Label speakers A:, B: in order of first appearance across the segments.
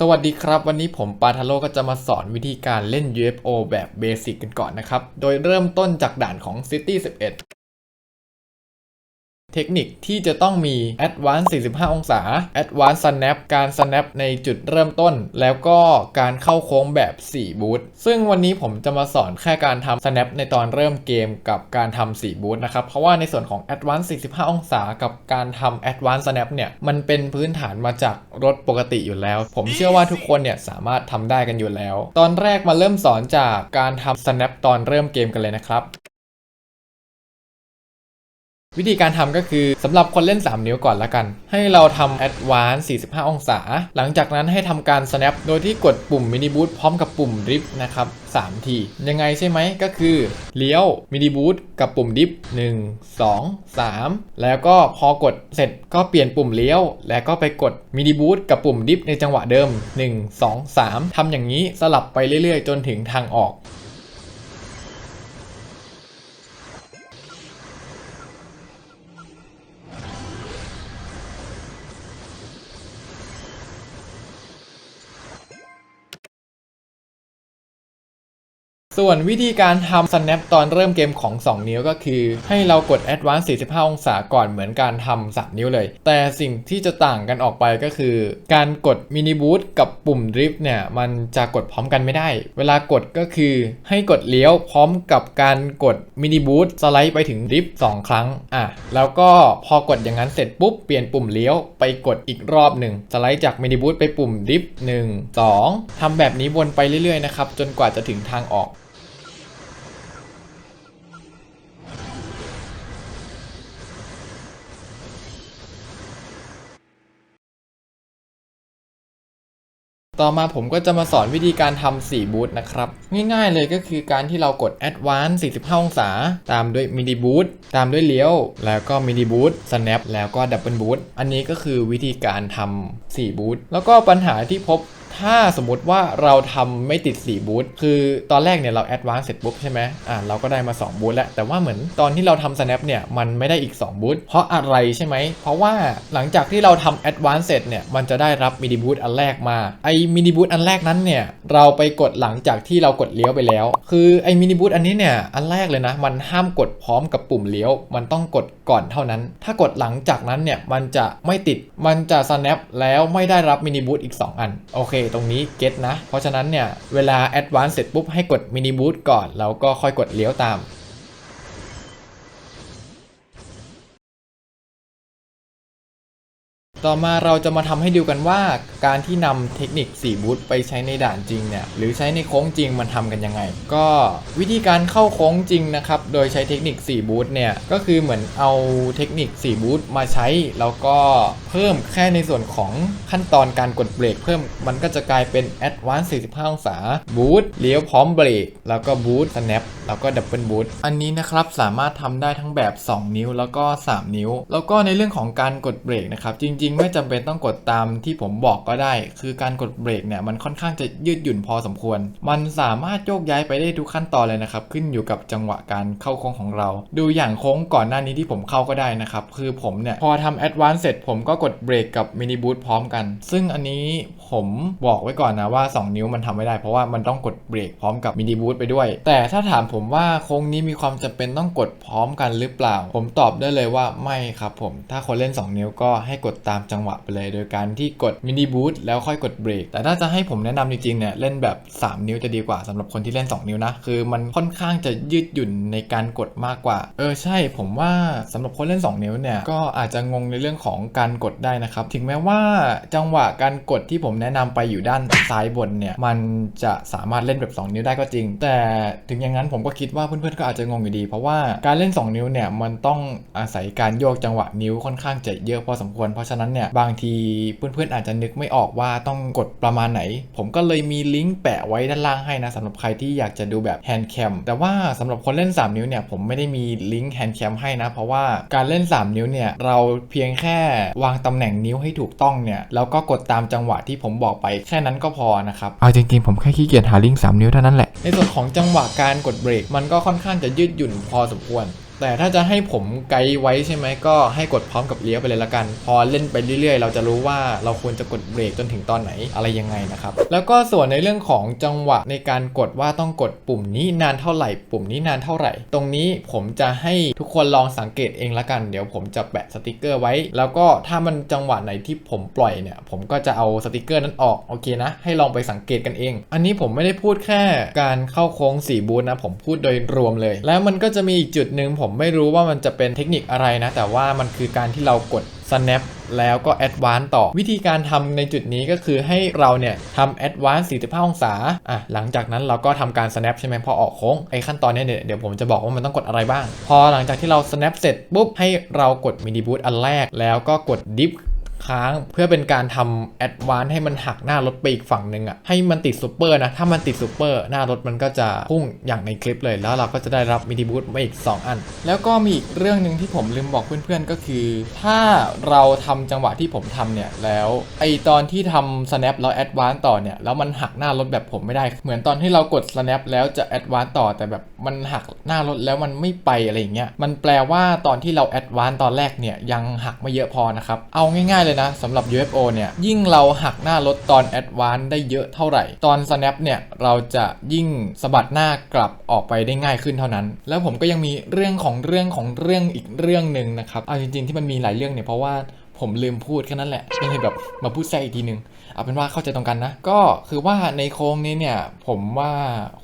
A: สวัสดีครับ วันนี้ผมปาทาโลก็จะมาสอนวิธีการเล่น UFO แบบเบสิกกันก่อนนะครับ โดยเริ่มต้นจากด่านของ City 11 เทคนิคที่จะต้องมี Advance 45 องศา Advance Snap การ Snap ในจุดเริ่มต้น แล้วก็การเข้าโค้งแบบ 4 บูทซึ่งวันนี้ผมจะมาสอนแค่การทำ Snap ในตอนเริ่มเกมกับการทำ 4 บูทนะครับ เพราะว่าในส่วนของ Advance 45 องศา กับการทำ Advance Snap เนี่ย มันเป็นพื้นฐานมาจากรถปกติอยู่แล้ว ผมเชื่อว่าทุกคนเนี่ยสามารถทำได้กันอยู่แล้ว ตอนแรกมาเริ่มสอนจากการทำ Snap ตอนเริ่มเกมกันเลยนะครับ วิธีการทำก็คือสำหรับคนเล่น 3 นิ้วก่อนละกัน ให้เราทำ Advance 45 องศา หลังจากนั้นให้ทำการ Snap โดยที่กดปุ่ม Mini Boost พร้อมกับปุ่ม Drift นะครับ3ที ยังไงใช่ไหมก็คือเลี้ยว Mini Boost กับปุ่ม Drift 1 2 3 แล้วก็พอกดเสร็จก็เปลี่ยนปุ่มเลี้ยว แล้วก็ไปกด Mini Boost กับปุ่ม Drift ในจังหวะเดิม 1 2 3ทำอย่างนี้สลับไปเรื่อยๆ จนถึงทางออก ส่วนวิธีการทำ snap ตอนเริ่มเกมของ 2 นิ้วก็คือ ให้เรากด advance 45 องศาก่อนเหมือนการทำ3นิ้วเลย แต่สิ่งที่จะต่างกันออกไปก็คือ การกด mini boost กับปุ่ม drift เนี่ย มันจะกดพร้อมกันไม่ได้ เวลากดก็คือให้กดเลี้ยวพร้อมกับการกด mini boost สไลด์ไปถึง drift 2 ครั้ง อะ แล้วก็พอกดอย่างนั้นเสร็จปุ๊บ เปลี่ยนปุ่มเลี้ยวไปกดอีกรอบหนึ่งสไลด์จาก mini boost ไปปุ่ม drift 1 2ทำแบบนี้วนไปเรื่อยๆนะครับจนกว่าจะถึงทางออก ต่อมาผมก็จะมาสอนวิธีการทำ4บูทนะครับ ง่ายๆเลยก็คือการที่เรากด Advance 45 องศา ตามด้วย Mini Boot ตามด้วยเลี้ยว แล้วก็ Mini Boot Snap แล้วก็ Double Boot อันนี้ก็คือวิธีการทำ4บูทแล้วก็ปัญหาที่พบ ถ้าสมมติว่าเราทำไม่ติด 4 บูทคือตอนแรกเนี่ยเรา Advance เสร็จปุ๊บใช่ไหมอ่าเราก็ได้มา 2 บูทแล้ว แต่ว่าเหมือนตอนที่เราทำ Snap เนี่ยมันไม่ได้อีก 2 บูทเพราะอะไรใช่ไหม เพราะว่าหลังจากที่เราทำ Advance เสร็จเนี่ยมันจะได้รับ Mini Boot อันแรกมาไอ้ Mini Boot อันแรกนั้นเนี่ยเราไปกดหลังจากที่เรากดเลี้ยวไปแล้ว คือไอ้ Mini Boot อันนี้เนี่ยอันแรกเลยนะ มันห้ามกดพร้อมกับปุ่มเลี้ยว มันต้องกดก่อนเท่านั้น ถ้ากดหลังจากนั้นเนี่ยมันจะไม่ติดมันจะ snap แล้วไม่ได้รับ Mini Boot อีก 2 อันโอเคตรงนี้เก็ตนะ เพราะฉะนั้นเนี่ย เวลาแอดวานซ์เสร็จปุ๊บให้กดมินิบูตก่อน แล้วก็ค่อยกดเลี้ยวตาม ต่อมาเราจะมาทำให้ดูกันว่า การที่นำเทคนิค4บูทไปใช้ในด่านจริงเนี่ยหรือใช้ในโค้งจริงมันทำกันยังไง ก็วิธีการเข้าโค้งจริงนะครับโดยใช้เทคนิค4บูทเนี่ยก็คือเหมือนเอาเทคนิค4บูทมาใช้ แล้วก็เพิ่มแค่ในส่วนของขั้นตอนการกดเบรกเพิ่มมันก็จะกลายเป็น Advance 45 องศาบูทเลี้ยวพร้อมเบรกแล้วก็บูท snap แล้วก็ดับเบิลบูทอันนี้นะครับสามารถทำได้ทั้งแบบ 2 นิ้วแล้วก็ 3 นิ้ว แล้วก็ในเรื่องของการกดเบรกนะครับจริงๆ ไม่จำเป็นต้องกดตามที่ผมบอกก็ได้ คือการกดเบรกเนี่ยมันค่อนข้างจะยืดหยุ่นพอสมควร มันสามารถโยกย้ายไปได้ทุกขั้นตอนเลยนะครับ ขึ้นอยู่กับจังหวะการเข้าโค้งของเรา ดูอย่างโค้งก่อนหน้านี้ที่ผมเข้าก็ได้นะครับ คือผมเนี่ยพอทำแอดวานซ์เสร็จผมก็กดเบรกกับมินิบูทพร้อมกัน ซึ่งอันนี้ผมบอกไว้ก่อนนะว่า 2 นิ้วมันทำไม่ได้ เพราะว่ามันต้องกดเบรกพร้อมกับมินิบูทไปด้วย แต่ถ้าถามผมว่าโค้งนี้มีความจำเป็นต้องกดพร้อมกันหรือเปล่า ผมตอบได้เลยว่าไม่ครับผม ถ้าคนเล่น 2 นิ้วก็ให้กดตามจังหวะไปเลย โดยการที่กดมินิบูทแล้วค่อยกดเบรกแต่ถ้าจะให้ผมแนะนำจริงๆเนี่ยเล่นแบบ 3 นิ้วจะดีกว่าสำหรับคนที่เล่น 2 นิ้วนะ คือมันค่อนข้างจะยืดหยุ่นในการกดมากกว่า เออใช่ผมว่าสำหรับคนเล่น 2 นิ้วเนี่ยก็อาจจะงงในเรื่องของการกดได้นะครับ ถึงแม้ว่าจังหวะการกดที่ผมแนะนำไปอยู่ด้านซ้ายบนเนี่ยมันจะสามารถเล่นแบบ 2 นิ้วได้ก็จริง แต่ถึงอย่างนั้นผมก็คิดว่าเพื่อนๆก็อาจจะงงอยู่ดี เพราะว่าการเล่น 2 นิ้วเนี่ยมันต้องอาศัยการโยกจังหวะนิ้วค่อนข้างจะเยอะพอสมควรเพราะฉะนั้นเนี่ยบางทีเพื่อนๆอาจจะนึกไม่ออกว่าต้องกดประมาณไหน ผมก็เลยมีลิงก์แปะไว้ด้านล่างให้นะสำหรับใครที่อยากจะดูแบบแฮนด์แคมแต่ว่าสำหรับคนเล่น 3 นิ้วเนี่ยผมไม่ได้มีลิงก์แฮนด์แคมให้นะ เพราะว่าการเล่น 3 นิ้วเนี่ยเราเพียงแค่วางตำแหน่งนิ้วให้ถูกต้องเนี่ยแล้วก็กดตามจังหวะที่ผมบอกไปแค่นั้นก็พอนะครับ
B: เอาจริงๆผมแค่ขี้เกียจหาลิงก์3นิ้วเท่านั้นแหละ
A: ในส่วนของจังหวะการกดเบรกมันก็ค่อนข้างจะยืดหยุ่นพอสมควร แต่ถ้าจะให้ผมไกด์ไว้ใช่ไหมก็ให้กดพร้อมกับเลี้ยวไปเลยละกัน พอเล่นไปเรื่อยๆ เราจะรู้ว่าเราควรจะกดเบรกจนถึงตอนไหนอะไรยังไงนะครับ แล้วก็ส่วนในเรื่องของจังหวะในการกดว่าต้องกดปุ่มนี้นานเท่าไหร่ ปุ่มนี้นานเท่าไหร่ ตรงนี้ผมจะให้ทุกคนลองสังเกตเองละกัน เดี๋ยวผมจะแปะสติกเกอร์ไว้ แล้วก็ถ้ามันจังหวะไหนที่ผมปล่อยเนี่ย ผมก็จะเอาสติกเกอร์นั้นออกโอเคนะ ให้ลองไปสังเกตกันเอง อันนี้ผมไม่ได้พูดแค่การเข้าโค้ง4บูธนะผมพูดโดยรวมเลย แล้วมันก็จะมีอีกจุดหนึ่งผมผมไม่รู้ว่ามันจะเป็นเทคนิคอะไรนะ แต่ว่ามันคือการที่เรากด snap แล้วก็ advance ต่อ วิธีการทำในจุดนี้ก็คือให้เราเนี่ยทำ advance 45 องศาอะหลังจากนั้นเราก็ทำการ snap ใช่ไหมพอออกโค้งไอ้ขั้นตอนนี้เนี่ยเดี๋ยวผมจะบอกว่ามันต้องกดอะไรบ้าง พอหลังจากที่เรา snap เสร็จปุ๊บให้เรากด mini boot อันแรก แล้วก็กด dip ค้าง เพื่อเป็นการทำแอดวานให้มันหักหน้ารถไปอีกฝั่งหนึ่งอะ่ะให้มันติดซูเปอร์นะ ถ้ามันติดซูเปอร์หน้ารถมันก็จะพุ่งอย่างในคลิปเลย แล้วเราก็จะได้รับมินิบูทมาอีก 2 อัน แล้วก็มีอีกเรื่องหนึ่งที่ผมลืมบอกเพื่อนๆก็คือ ถ้าเราทำจังหวะที่ผมทำเนี่ยแล้วไอตอนที่ทำ snap แล้ว advance ต่อเนี่ยแล้วมันหักหน้ารถแบบผมไม่ได้ เหมือนตอนที่เรากด snap แล้วจะ advance ต่อแต่แบบมันหักหน้ารถแล้วมันไม่ไปอะไรอย่างเงี้ยมันแปลว่าตอนที่เรา advance ตอนแรกเนี่ยยังหักไม่เยอะพอนะครับเอาง่ายๆเลยนะสำหรับ UFO เนี่ย ยิ่งเราหักหน้ารถตอน Advance ได้เยอะเท่าไหร่ ตอน Snap เนี่ย เราจะยิ่งสะบัดหน้ากลับออกไปได้ง่ายขึ้นเท่านั้น แล้วผมก็ยังมีเรื่องของเรื่องของเรื่องอีกเรื่องหนึ่งนะครับเอาจริงๆที่มันมีหลายเรื่องเนี่ยเพราะว่า ผมลืมพูดแค่นั้นแหละไม่ใช่แบบมาพูดแทรกอีกทีนึงเอาเป็นว่าเข้าใจตรงกันนะ ก็คือว่าในโค้งนี้เนี่ย ผมว่า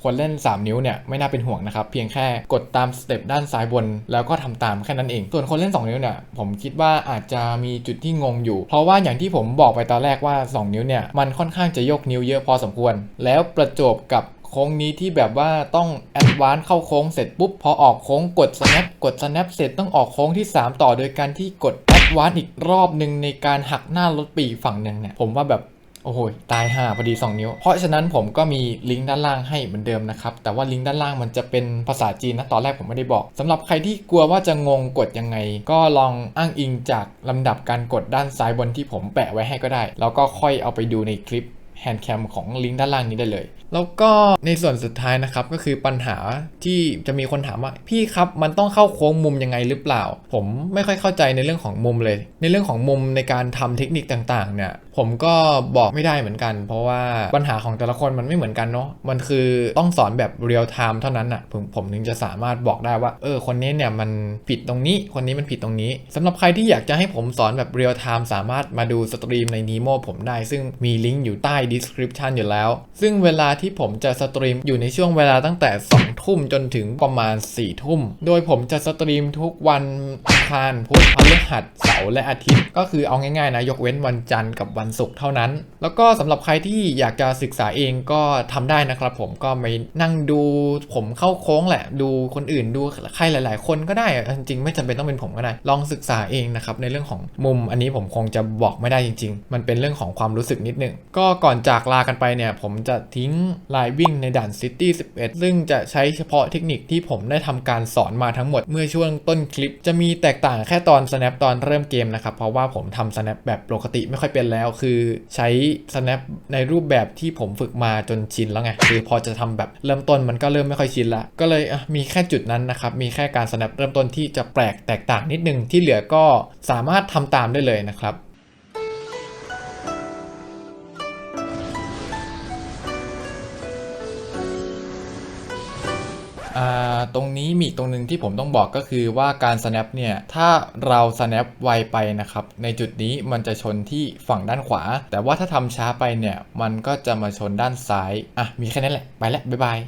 A: คนเล่น 3 นิ้วเนี่ยไม่น่าเป็นห่วงนะครับ เพียงแค่กดตามสเต็ปด้านซ้ายบน แล้วก็ทำตามแค่นั้นเอง ส่วนคนเล่น 2 นิ้วเนี่ยผมคิดว่าอาจจะมีจุดที่งงอยู่ เพราะว่าอย่างที่ผมบอกไปตอนแรกว่า 2 นิ้วเนี่ยมันค่อนข้างจะยกนิ้วเยอะพอสมควร แล้วประจบกับโค้งนี้ที่แบบว่าต้องแอดวานซ์เข้าโค้งเสร็จปุ๊บพอออกโค้งกด snap กด snap เสร็จต้องออกโค้งที่ 3 ต่อโดยการที่กด วานอีกรอบหนึ่งในการหักหน้ารถปีกฝั่งหนึ่งเนี่ย ผมว่าแบบโอ้โห ตายห่าพอดี 2 นิ้ว เพราะฉะนั้นผมก็มีลิงก์ด้านล่างให้เหมือนเดิมนะครับ แต่ว่าลิงก์ด้านล่างมันจะเป็นภาษาจีนนะ ตอนแรกผมไม่ได้บอกสำหรับใครที่กลัวว่าจะงงกดยังไง ก็ลองอ้างอิงจากลำดับการกดด้านซ้ายบนที่ผมแปะไว้ให้ก็ได้ แล้วก็ค่อยเอาไปดูในคลิปแฮนด์แคมของลิงก์ด้านล่างนี้ได้เลย แล้วก็ในส่วนสุดท้ายนะครับก็คือปัญหาที่จะมีคนถามว่าพี่ครับมันต้องเข้าโค้งมุมยังไงหรือเปล่า ผมไม่ค่อยเข้าใจในเรื่องของมุมเลย ในเรื่องของมุมในการทำเทคนิคต่างๆเนี่ยผมก็บอกไม่ได้เหมือนกัน เพราะว่าปัญหาของแต่ละคนมันไม่เหมือนกันเนาะมันคือต้องสอนแบบเรียลไทม์เท่านั้นอะ่ะผมผมถึงจะสามารถบอกได้ว่าเออคนนี้เนี่ยมันผิดตรงนี้ คนนี้มันผิดตรงนี้สำหรับใครที่อยากจะให้ผมสอนแบบเรียลไทม์สามารถมาดูสตรีมใน Nemo ผมได้ ซึ่งมีลิงก์อยู่ใต้ description อยู่แล้ว ซึ่งเวลาทที่ผมจะสตรีมอยู่ในช่วงเวลาตั้งแต่ 2 ทุ่มจนถึงประมาณ 4 ทุ่ม โดยผมจะสตรีมทุกวันอังคารพุธพฤหัสเสาร์และอาทิตย์ ก็คือเอาง่ายๆนะยกเว้นวันจันทร์กับวันศุกร์เท่านั้น แล้วก็สำหรับใครที่อยากจะศึกษาเองก็ทำได้นะครับผมก็ไปนั่งดูผมเข้าโค้งแหละ ดูคนอื่นดูใครหลาย ๆ คนก็ได้จริงๆไม่จำเป็นต้องเป็นผมก็ได้ ลองศึกษาเองนะครับในเรื่องของมุมอันนี้ผมคงจะบอกไม่ได้จริง ๆ มันเป็นเรื่องของความรู้สึกนิดนึงก็ก่อนจากลากันไปเนี่ยผมจะทิ้งลายวิ่งในด่าน City 11 ซึ่งจะใช้เฉพาะเทคนิคที่ผมได้ทำการสอนมาทั้งหมดเมื่อช่วงต้นคลิป จะมีแตกต่างแค่ตอน snap ตอนเริ่มเกมนะครับ เพราะว่าผมทำ snap แบบปกติไม่ค่อยเป็นแล้ว คือใช้ snap ในรูปแบบที่ผมฝึกมาจนชินแล้วไง คือพอจะทำแบบเริ่มต้นมันก็เริ่มไม่ค่อยชินละ ก็เลยมีแค่จุดนั้นนะครับ มีแค่การ snap เริ่มต้นที่จะแปลกแตกต่างนิดนึงที่เหลือก็สามารถทำตามได้เลยนะครับ ตรงนี้มีตรงหนึ่งที่ผมต้องบอกก็คือว่าการ snap เนี่ย ถ้าเรา snap ไวไปนะครับ ในจุดนี้มันจะชนที่ฝั่งด้านขวา แต่ว่าถ้าทำช้าไปเนี่ย มันก็จะมาชนด้านซ้าย อะ มีแค่นั้นแหละ ไปแล้วบ๊ายบาย